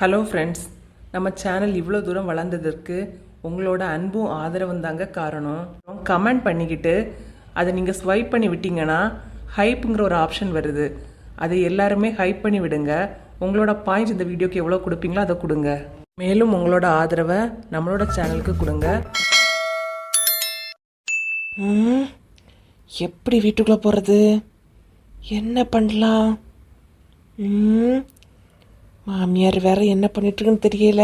Hello friends நம்ம channel இவ்வளோ தூரம் வளர்ந்ததற்கு உங்களோட அன்பும் ஆதரவும் தாங்க காரணம். கமெண்ட் பண்ணிக்கிட்டு அதை நீங்கள் ஸ்வைப் பண்ணி விட்டீங்கன்னா ஹைப்புங்கிற ஒரு ஆப்ஷன் வருது. அதை எல்லாருமே ஹைப் பண்ணி விடுங்க. உங்களோட பாயிண்ட்ஸ் இந்த வீடியோக்கு எவ்வளோ கொடுப்பீங்களோ அதை கொடுங்க. மேலும் உங்களோட ஆதரவை நம்மளோட சேனலுக்கு கொடுங்க. ம், எப்படி வீட்டுக்குள்ளே போகிறது என்ன பண்ணலாம்? ம்? மாமியார் வேற என்ன பண்ணிட்டு இருக்குன்னு தெரியல.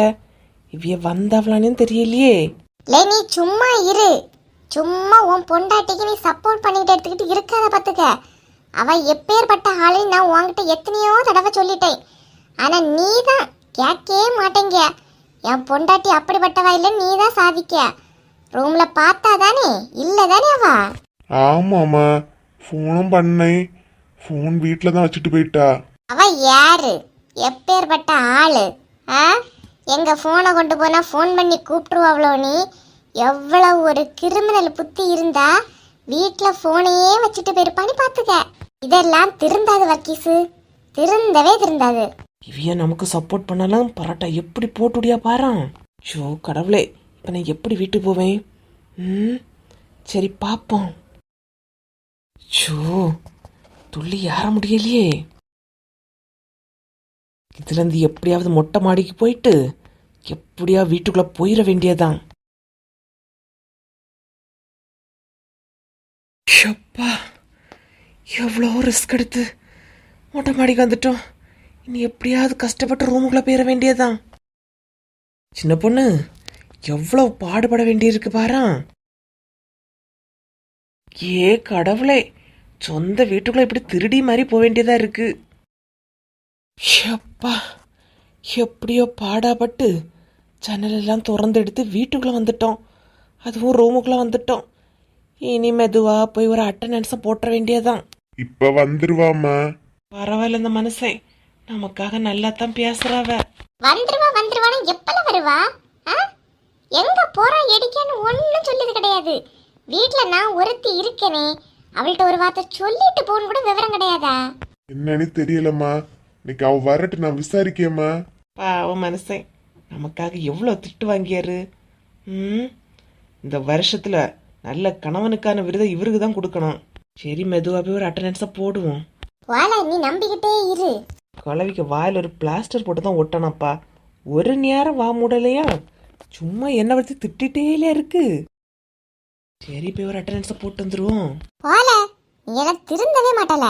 இவ்விய வந்தவளானு தெரியலையே. லே நீ சும்மா இரு. சும்மா உன் பொண்டாட்டிக்கு நீ சப்போர்ட் பண்ணிட்டு எடுத்துக்கிட்டு இருக்காத பாத்துக்க. அவ எப்பேற்பட்ட ஆளு நான் உன்கிட்ட எத்தனையோ தடவை சொல்லிட்டேன். ஆனா நீ தான் கேட்கவே மாட்டேங்க. என் பொண்டாட்டி அப்படிப்பட்டவா இல்ல நீ தான் சாதிக்க. ரூம்ல பார்த்தா தானே? இல்ல தானே அவ? ஆமாம்மா. ஃபோனும் பண்ணேன். ஃபோன் வீட்டில் தான் வச்சுட்டு போயிட்டா. அவ யாரு? எப்பேற்பட்ட ஆளு? ஆ? எங்க போனை கொண்டு போனா ஃபோன் பண்ணி கூப்பிட்டுருவாவளோ நீ? எவ்வளவு ஒரு கிரிமினல் புத்தி இருந்தா வீட்டில் ஃபோனையே வச்சுட்டு போயிருப்பான்னு பார்த்துக்க இதெல்லாம் திருந்தாது வக்கீஸு திருந்தவே திருந்தாது. இவ்விய நமக்கு சப்போர்ட் பண்ணலாம். பரோட்டா எப்படி போட்டுடியா பாறான் ஷோ கடவுளே. இப்போ நான் எப்படி வீட்டுக்கு போவேன்? ம் சரி பார்ப்போம் ஷோ துள்ளி ஏற முடியலையே? இதுலேருந்து எப்படியாவது மொட்டை மாடிக்கு போயிட்டு எப்படியா வீட்டுக்குள்ள போயிட வேண்டியதான் ஷப்பா எவ்வளோ ரிஸ்க் எடுத்து மொட்டை மாடிக்கு வந்துட்டோம். இனி எப்படியாவது கஷ்டப்பட்டு ரூமுக்குள்ள போயிட வேண்டியதுதான். சின்ன பொண்ணு எவ்வளவு பாடுபட வேண்டியிருக்கு பாரா? ஏ கடவுளே சொந்த வீட்டுக்குள்ள இப்படி திருடி மாதிரி போக வேண்டியதா இருக்கு. ஷப்பா எப்படியோ பாடாப்பட்டு ஜன்னல் எல்லாம் திறந்து எடுத்து வீட்டுக்குள்ள வந்துட்டோம். அதுவும் ரூமுக்குள்ள வந்துட்டோம். இனி மெதுவா போய் ஒரு அட்டண்டன்ஸை போட்டுற வேண்டியதுதான். இப்போ வந்துருவாம்மா. பரவாயில்ல இந்த மனுஷன். நமக்காக நல்லா தான் பேசுறாவ. வந்துருவா வந்துருவான்னு எப்பல வருவா? ஆ? எங்க போறா எடிக்கன்னு ஒன்றும் சொல்லியது கிடையாது. வீட்டில் நான் ஒருத்தி இருக்கேனே அவள்கிட்ட ஒரு வார்த்தை சொல்லிட்டு போன்னு கூட விவரம் கிடையாதா? என்னன்னு தெரியலம்மா. இன்னைக்கு அவ வரட்டு நான் விசாரிக்கேம்மா. பாவம் மனுஷன். நமக்காக எவ்வளோ திட்டு வாங்கியாரு? ம்? இந்த வருஷத்துல நல்ல கணவனுக்கான விருதை இவருக்கு தான் கொடுக்கணும். சரி மெதுவாக போய் ஒரு அட்டண்டன்ஸை போடுவோம். வாழ நீ நம்பிக்கிட்டே இரு. குழவிக்கு வாயில் ஒரு பிளாஸ்டர் போட்டு தான் ஒட்டணப்பா ஒரு நேரம் வா மூடலையா? சும்மா என்ன பற்றி திட்டிட்டேல இருக்கு? சரி போய் ஒரு அட்டண்டன்ஸை போட்டு வந்துருவோம். நீ எல்லாம் திருந்தவே மாட்டல.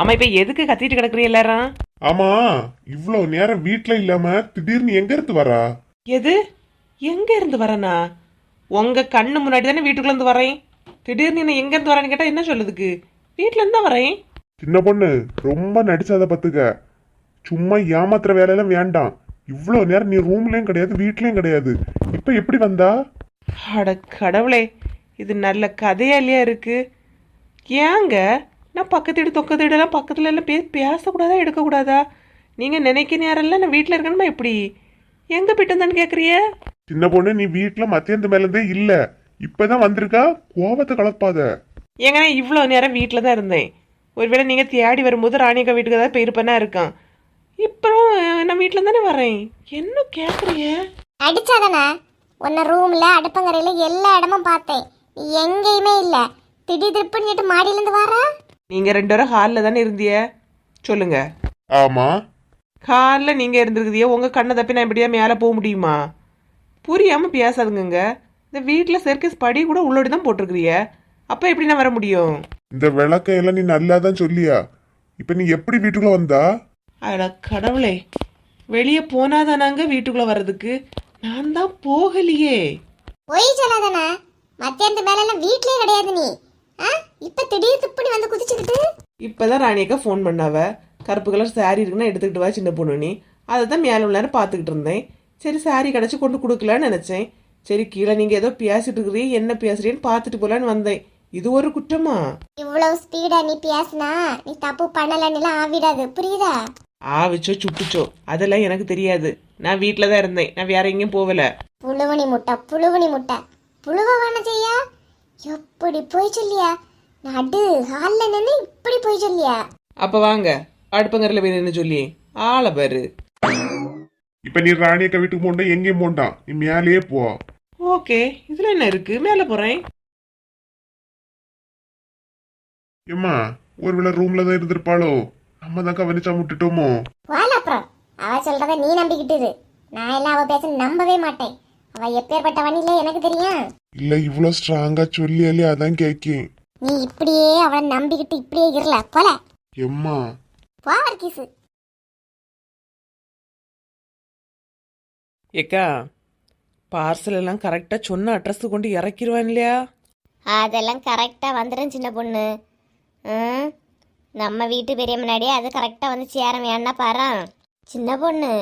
ஆமா இப்போ எதுக்கு கத்திட்டு கிடக்குறீ எல்லாரும்? ஆமா இவ்வளோ நேரம் வீட்டில் இல்லாம திடீர்னு எங்க இருந்து வரா? எது? எங்க இருந்து வரேனா? உங்க கண்ணு முன்னாடி தானே வீட்டுக்குள்ள இருந்து வரேன். திடீர்னு என்ன எங்க இருந்து வரேன்னு கேட்டா என்ன சொல்லுதுக்கு வீட்ல இருந்து தான் வரேன். சின்ன பொண்ணு ரொம்ப நடிச்சாத பத்துக்க. சும்மா ஏமாத்துற வேலையெல்லாம் வேண்டாம். இவ்வளோ நேரம் நீ ரூம்லயும் கிடையாது வீட்லயும் கிடையாது. இப்போ எப்படி வந்தா? அட கடவுளே இது நல்ல கதையா இல்லையா இருக்கு? ஏங்க நான் பக்கத்து வீடு தொக்கத்து வீடெல்லாம் பக்கத்துல எல்லாம் பே பேசக்கூடாதா எடுக்கக்கூடாதா? நீங்க நினைக்க நேரம்லாம் நான் வீட்டில் இருக்கணுமா எப்படி? எங்க போயிட்டு வந்தேன்னு கேட்குறிய சின்ன பொண்ணு நீ வீட்டுல மத்தியானத்து மேல இருந்தே இல்ல. இப்பதான் வந்திருக்கா? கோபத்தை கலப்பாத. ஏங்க நான் இவ்வளோ நேரம் வீட்டில் தான் இருந்தேன். ஒருவேளை நீங்கள் தேடி வரும்போது ராணிகா வீட்டுக்கு ஏதாவது போயிருப்பேனா இருக்கான். இப்போ நான் வீட்டில் தானே வரேன். என்ன கேட்குறிய அடிச்சாதானே உன்னை ரூம்ல அடுப்பங்கரையில எல்லா இடமும் பார்த்தேன். நீ எங்கேயுமே இல்ல. திடீர் திருப்பிட்டு மாடியிலேருந்து வாரா? நீங்கள் ரெண்டு பேரும் ஹாலில் தானே இருந்திய? சொல்லுங்க. ஆமா. ஹாலில் நீங்கள் இருந்திருக்குதிய உங்கள் கண்ணை தப்பி நான் இப்படியா மேலே போக முடியுமா? புரியாமல் பேசாதுங்க இந்த வீட்டில் சர்க்கஸ் படி கூட உள்ளோடி தான் போட்டிருக்கிறிய. அப்போ எப்படி நான் வர முடியும்? இந்த விளக்கம் எல்லாம் நீ நல்லா தான் சொல்லியா? இப்ப நீ எப்படி வீட்டுக்குள்ள வந்தா? அட கடவுளே வெளியே போனாதானாங்க வீட்டுக்குள்ளே வர்றதுக்கு? நான் தான் போகலையே. பொய் சொல்லாதானே மத்தியானத்து மேல எல்லாம் வீட்லயே கிடையாது நீ. ஆ? இப்ப திடீர் துப்படி வந்து குதிச்சுக்கிட்டு? இப்பதான் ராணியக்கா ஃபோன் பண்ணாவ. கருப்பு கலர் saree இருக்குன்னா எடுத்துக்கிட்டு வா சின்ன பொண்ணு நீ. அதை தான் மேலே உள்ள நேரம் பார்த்துக்கிட்டு இருந்தேன். சரி saree கிடச்சி கொண்டு கொடுக்கலான்னு நினச்சேன். சரி கீழே நீங்கள் ஏதோ பேசிட்டு இருக்கிறீ என்ன பேசுறீன்னு பார்த்துட்டு போலான்னு வந்தேன். இது ஒரு குற்றமா? இவ்வளவு ஸ்பீடா நீ பேசினா நீ தப்பு பண்ணலன்னுலாம் ஆவிடாது. புரியுதா? ஆவிச்சோ சுட்டுச்சோ. அதெல்லாம் எனக்கு தெரியாது. நான் வீட்டில் தான் இருந்தேன். நான் வேற எங்கேயும் போகல. புழுவனி முட்டை புழுவனி முட்டை. புழுவவான செய்யா? எப்படி போய் சொல்லியா? நடு ஹாலில் நின்று இப்படி போய் சொல்லியா? அப்போ வாங்க. அடுப்பங்கரில் போய் நின்று சொல்லி. ஆளை பாரு. இப்ப நீ ராணியக்கா வீட்டுக்கு போண்டா எங்கேயும் போண்டாம் நீ மேலேயே போ. ஓகே. இதில் என்ன இருக்கு? மேலே போகிறேன் ஏம்மா ஒருவேளை ரூம்ல தான் இருந்திருப்பாளோ? நம்ம தான் கவனிச்சா விட்டுட்டோமோ வாழ அப்புறம். அவ சொல்றத நீ நம்பிக்கிட்டு இரு. நான் எல்லாம் அவ பேச நம்பவே மாட்டேன். அவ எப்பேற்பட்ட வண்டியில எனக்கு தெரியும் இல்ல இவ்வளோ ஸ்ட்ராங்கா சொல்லியாலே அதான் கேக்கேன். நீ இப்படியே அவளை நம்பிக்கிட்டு இப்படியே இருல போல. எம்மா. போ வர்க்கீஸு. ஏக்கா பார்சல் எல்லாம் கரெக்டாக சொன்ன அட்ரஸ் கொண்டு இறக்கிடுவான் இல்லையா? அதெல்லாம் கரெக்டாக வந்துடும் சின்ன பொண்ணு. ம் நம்ம வீட்டு பெரிய முன்னாடியே அது கரெக்டாக வந்து சேர வேணா பாரு சின்ன பொண்ணு.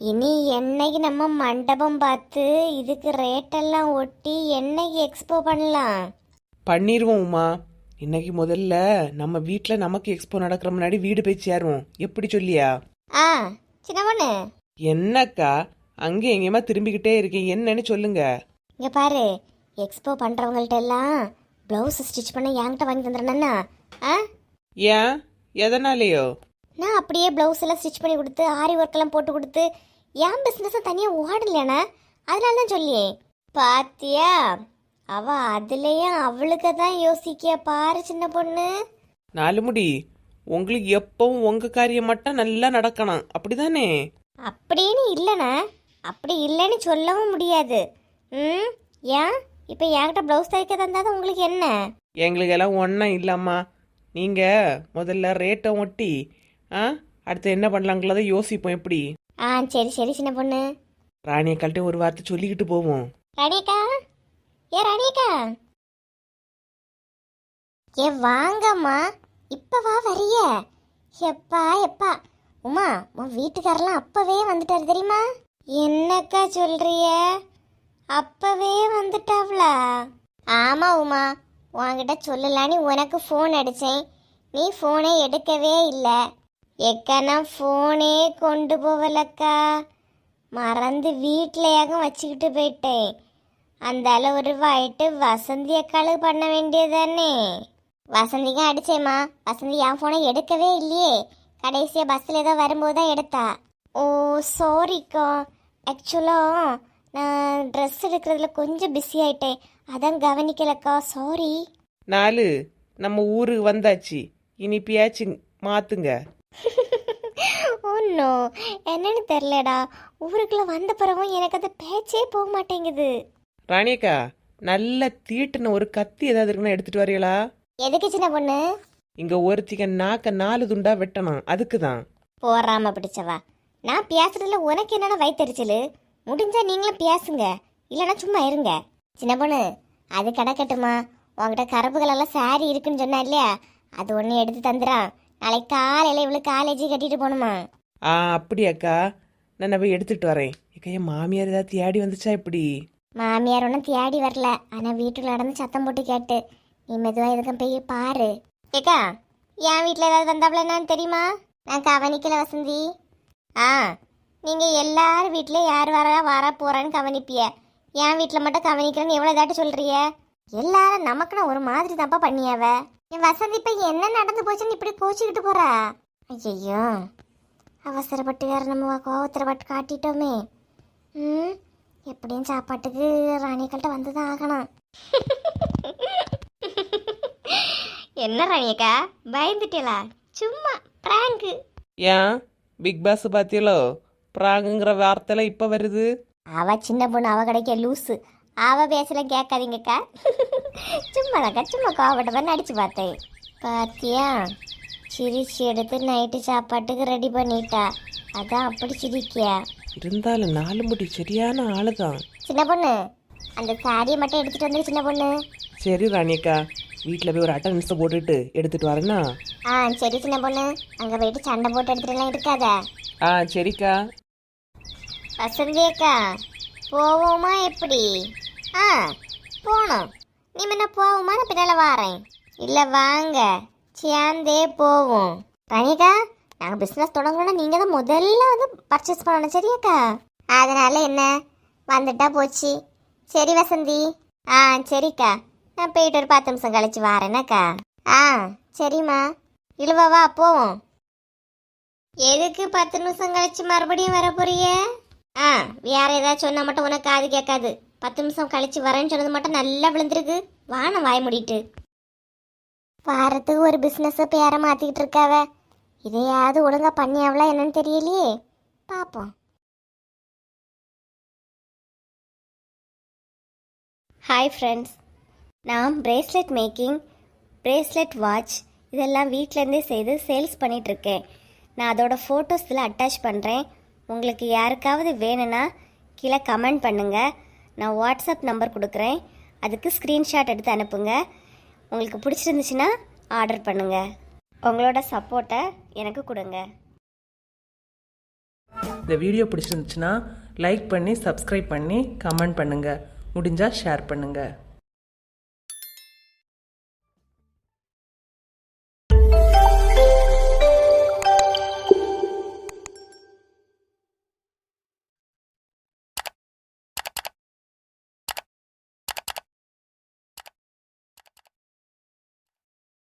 இனி என்னைக்கு நம்ம மண்டபம் பார்த்து இதுக்கு ரேட்டெல்லாம் ஒட்டி என்னைக்கு எக்ஸ்போ பண்ணலாம்? பண்ணிடுவோம் உமா. இன்னைக்கு முதல்ல நம்ம வீட்டில் நமக்கு எக்ஸ்போ நடக்கிற முன்னாடி வீடு போய் சேருவோம். எப்படி சொல்லியா? ஆ சின்ன பொண்ணு. என்னக்கா? அங்கே எங்கேயுமா திரும்பிக்கிட்டே இருக்கீங்க? என்னன்னு சொல்லுங்க. இங்கே பாரு எக்ஸ்போ பண்ணுறவங்கள்ட்ட எல்லாம் ப்ளவுஸ் ஸ்டிச் பண்ண என்கிட்ட வாங்கி தந்துடுறேன்னா ஆ? ஏன் எதனாலேயோ? நான் அப்படியே ப்ளவுஸ் எல்லாம் ஸ்டிச் பண்ணி கொடுத்து ஆரி ஒர்க்கெல்லாம் போட்டு கொடுத்து என் பிஸ்னஸை தனியாக ஓடலையாண்ணா? அதனால தான் சொல்லியே. பாத்தியா அவ அதுலேயும் அவளுக்கு தான் யோசிக்க பாரு சின்ன பொண்ணு. நாலு முடி. உங்களுக்கு எப்பவும் உங்க காரியம் மட்டும் நல்லா நடக்கணும். அப்படிதானே? அப்படின்னு இல்லைண்ணா. அப்படி இல்லைன்னு சொல்லவும் முடியாது. ம் ஏன்? இப்போ என்கிட்ட ப்ளவுஸ் தைக்க தந்தாதான் உங்களுக்கு என்ன? எங்களுக்கு எல்லாம் ஒன்றும் இல்லைம்மா. நீங்கள் முதல்ல ரேட்டை ஒட்டி ஆ? அடுத்து என்ன பண்ணலாங்கிறத யோசிப்போம் எப்படி? ஆ சரி சரி சின்ன பொண்ணு. ராணியை கழட்டி ஒரு வார்த்தை சொல்லிக்கிட்டு போவோம். ராணியக்கா? ஏ ராணியக்கா? ஏ வாங்கம்மா. இப்ப வா வரிய. எப்பா எப்பா. உமா உன் வீட்டுக்காரெல்லாம் அப்பவே வந்துட்டாரு தெரியுமா? என்னக்கா சொல்றிய? அப்பவே வந்துட்டாவ்ளா? ஆமா உமா. உன்கிட்ட சொல்லலான்னு உனக்கு ஃபோன் அடித்தேன் நீ ஃபோனை எடுக்கவே இல்லை. எக்கா நான் ஃபோனே கொண்டு போகலக்கா மறந்து வீட்டிலையாகவும் வச்சுக்கிட்டு போயிட்டேன். அந்த அளவு ரூபாயிட்டு வசந்தி அக்காளுக்கு பண்ண வேண்டியதானே வசந்திக்கு அடிச்சேம்மா. வசந்தி என் ஃபோனை எடுக்கவே இல்லையே. கடைசியாக பஸ்ஸில் ஏதோ வரும்போது தான் எடுத்தா. ஓ சாரிக்கா ஆக்சுவலாக நான் ட்ரெஸ் எடுக்கிறதுல கொஞ்சம் பிஸி ஆயிட்டேன். அதான் கவனிக்கலக்கா சாரி நாலு நம்ம ஊருக்கு வந்தாச்சு. இனி பியாச்சு மாத்துங்க. ஒன்னோ என்னன்னு தெரிலடா ஊருக்குள்ள வந்த பிறகும் எனக்கு அந்த பேச்சே போக மாட்டேங்குது. ராணியக்கா நல்ல தீட்டுன ஒரு கத்தி ஏதாவது இருக்குன்னா எடுத்துட்டு வரீங்களா எதுக்கு சின்ன பொண்ணு? இங்க ஒருத்திக்க நாக்க நாலு துண்டா வெட்டணும். அதுக்கு தான் போறாம பிடிச்சவா. நான் பேசுறதுல உனக்கு என்னடா வயிற்றுச்சல் முடிஞ்சா நீங்களும் பேசுங்க. இல்லைன்னா சும்மா இருங்க. சின்ன பொண்ணு அது கிடக்கட்டுமா உங்ககிட்ட கருப்புகள் எல்லாம் சாரி இருக்குன்னு சொன்னா இல்லையா? அது ஒன்று எடுத்து தந்துடான் நாளைக்கு காலையில் இவளுக்கு காலேஜ் கட்டிட்டு போகணுமா? ஆ அப்படியாக்கா நான் போய் எடுத்துட்டு வரேன். ஏக்கா என் மாமியார் ஏதாவது தேடி வந்துச்சா எப்படி மாமியார் ஒன்றும் தேடி வரல. ஆனால் வீட்டுக்குள்ள நடந்து சத்தம் போட்டு கேட்டு. நீ மெதுவாக எதுக்கும் போய் பாரு. ஏக்கா என் வீட்டில் ஏதாவது வந்தாப்புல என்னன்னு தெரியுமா? நான் கவனிக்கல வசந்தி. ஆ நீங்கள் எல்லாரும் வீட்டில் யார் வரா வர போறான்னு கவனிப்பிய. என் வீட்டில் மட்டும் கவனிக்கிறேன்னு எவ்வளோ தாட்டு சொல்றிய? எல்லாரும் நமக்குன்னு ஒரு மாதிரி தப்பா பண்ணியாவ. என் வசந்தி இப்போ என்ன நடந்து போச்சுன்னு இப்படி கோச்சிக்கிட்டு போறா? ஐயோ அவசரப்பட்டு வேற நம்ம கோவத்திரப்பட்டு காட்டிட்டோமே. ம்? எப்படியும் சாப்பாட்டுக்கு ராணியக்கள்கிட்ட வந்து தான் ஆகணும். என்ன ராணியக்கா? பயந்துட்டீங்களா சும்மா பிராங்கு ஏன்? Big pass பாத்தியலோ? ப்ராங்குங்கிற வார்த்தைலாம் இப்போ வருது. அவ சின்ன பொண்ணு அவ கிடைக்க லூசு. அவ பேசல கேட்காதீங்கக்கா. சும்மாதாக்கா சும்மா கோவப்பட்ட மாதிரி நடிச்சு பார்த்தேன். பாத்தியா? சிரிச்சு எடுத்து நைட்டு சாப்பாட்டுக்கு ரெடி பண்ணிட்டா. அதான் அப்படி சிரிக்கியா? இருந்தாலும் நாலு முடி சரியான ஆளு தான் சின்ன பொண்ணு அந்த சாரியை மட்டும் எடுத்துட்டு வந்து சின்ன பொண்ணு. சரி ராணியக்கா வீட்டில் போய் ஒரு அட்டன்ஸை போட்டுட்டு எடுத்துட்டு வரேன்னா ஆ சரி சின்ன பொண்ணு. அங்க போயிட்டு சண்டை போட்டு எடுத்துட்டுலாம் இருக்காத. ஆ சரிக்கா. வசந்தி அக்கா போவோமா எப்படி? ஆ போனோம் நீ முன்ன போவோமா நான் பின்னால் வாரேன். இல்லை வாங்க. சேர்ந்தே போவோம். ரணிகா நாங்கள் பிஸ்னஸ் தொடங்கணும்னா நீங்கள் தான் முதல்ல வந்து பர்ச்சேஸ் பண்ணணும் சரியாக்கா? அதனால் என்ன? வந்துட்டா போச்சு. சரி வசந்தி. ஆ சரிக்கா. நான் போயிட்டு ஒரு பத்து நிமிஷம் கழிச்சு வரேனாக்கா ஆ சரிம்மா. இழுவா வா போவோம். எதுக்கு பத்து நிமிஷம் கழிச்சு மறுபடியும் வர போறிய ஆ வேற ஏதாச்சும் சொன்னால் மட்டும் உனக்கு காது கேட்காது. பத்து நிமிஷம் கழிச்சு வரேன்னு சொன்னது மட்டும் நல்லா விழுந்துருக்கு. வான வாய் முடிட்டு. வாரத்துக்கு ஒரு பிஸ்னஸை பேரை மாற்றிக்கிட்டு இருக்காவ. இதையாவது ஒழுங்கா பண்ணியாவளா என்னன்னு தெரியலையே. பார்ப்போம் ஹாய் ஃப்ரெண்ட்ஸ் நான் பிரேஸ்லெட் மேக்கிங் பிரேஸ்லெட் வாட்ச் இதெல்லாம் வீட்டிலேருந்தே செய்து சேல்ஸ் பண்ணிகிட்ருக்கேன் நான் அதோட ஃபோட்டோஸில் அட்டாச் பண்ணுறேன் உங்களுக்கு யாருக்காவது வேணும்னா கீழே கமெண்ட் பண்ணுங்கள் நான் வாட்ஸ்அப் நம்பர் கொடுக்குறேன். அதுக்கு ஸ்க்ரீன்ஷாட் எடுத்து அனுப்புங்க. உங்களுக்கு பிடிச்சிருந்துச்சுன்னா ஆர்டர் பண்ணுங்கள் உங்களோட சப்போர்ட்டை எனக்கு கொடுங்க. இந்த வீடியோ பிடிச்சிருந்துச்சுன்னா லைக் பண்ணி சப்ஸ்கிரைப் பண்ணி கமெண்ட் பண்ணுங்கள் முடிஞ்சால் ஷேர் பண்ணுங்கள்